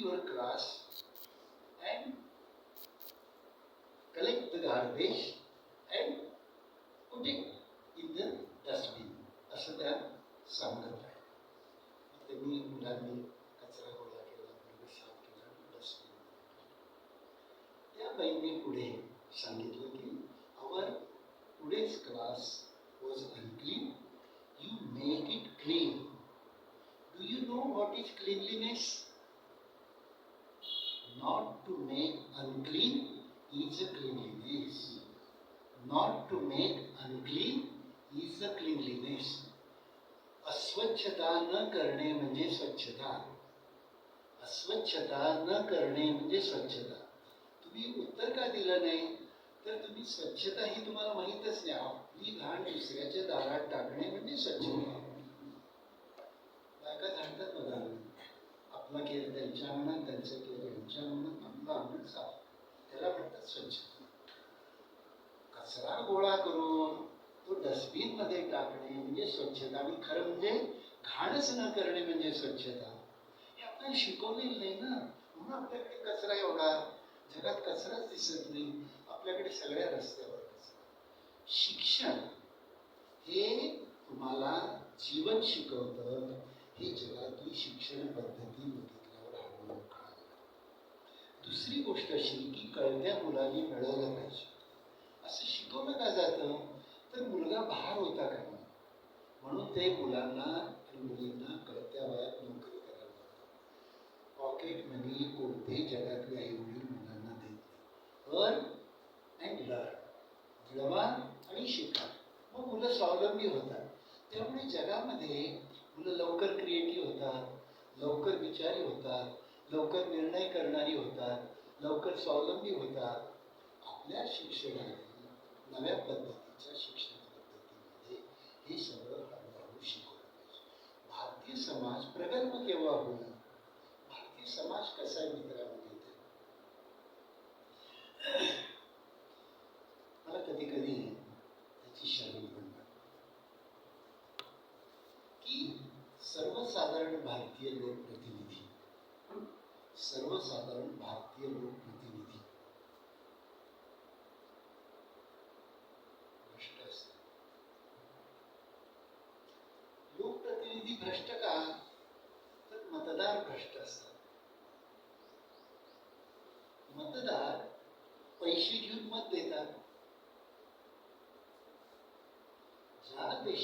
your class and collect the garbage and put it in the dustbin. असं त्या सांगत आहे त्यांनी मुलांनी कचरा गोळा केला वर्ग साफ़ केला डस्टबिन त्या बाईंनी पुढे सांगितलं की our today's class was unclean you make it clean do you know what is cleanliness not to make unclean is a cleanliness. Not to make unclean is a cleanliness. अस्वच्छता न करणे म्हणजे स्वच्छता. अस्वच्छता न करणे म्हणजे स्वच्छता. तुम्ही उत्तर का दिलं नाही? तर तुम्ही स्वच्छता ही तुम्हाला माहीतच नाही. आपली घाण दुसऱ्याच्या दारात टाकणे म्हणजे स्वच्छता. केलं त्यांच्या मनात त्यांचं केलं यांच्या मनात आपलं अंगण साफ त्याला म्हणतात स्वच्छता कचरा गोळा करून तो डस्टबिनमध्ये टाकणे म्हणजे स्वच्छता. आणि खरं म्हणजे घाणच न करणे म्हणजे स्वच्छता. हे आपल्याला शिकवलेलं नाही ना. म्हणून आपल्याकडे कचरा एवढा. जगात कचराच दिसत नाही. आपल्याकडे सगळ्या रस्त्यावर कचरा. शिक्षण हे तुम्हाला जीवन शिकवतं. हे जगातली शिक्षण पद्धती बघितल्यावर हळूहळू कळालं दुसरी गोष्ट अशी की कळत्या मुलांनी मिळवलं पाहिजे. असं शिकवलं का जातं? तर मुलगा बाहेर होता का म्हणून ते मुलांना आणि मुलींना कळत्या वयात नोकरी करायला पॉकेट मनी कोणतेही जगातले आई वडील मुलांना देत अर्न अँड लर्न मिळवा आणि शिका. मग मुलं स्वावलंबी होतात. त्यामुळे जगामध्ये मुलं लवकर क्रिएटिव्ह होतात लवकर विचारी होतात लवकर निर्णय करणारी होतात लवकर स्वावलंबी होतात. आपल्या शिक्षणाने नव्या पद्धतीच्या शिक्षण पद्धतीमध्ये हे सगळं हळूहळू शिकवलं पाहिजे. भारतीय समाज प्रगल्भ केव्हा होईल? भारतीय समाज कसा भारतीय लोकप्रतिनिधी. सर्वसाधारण भारतीय लोकप्रतिनिधी. लोकप्रतिनिधी भ्रष्ट का? तर मतदार भ्रष्ट असतात. मतदार पैसे घेऊन मत देतात. ज्या देशात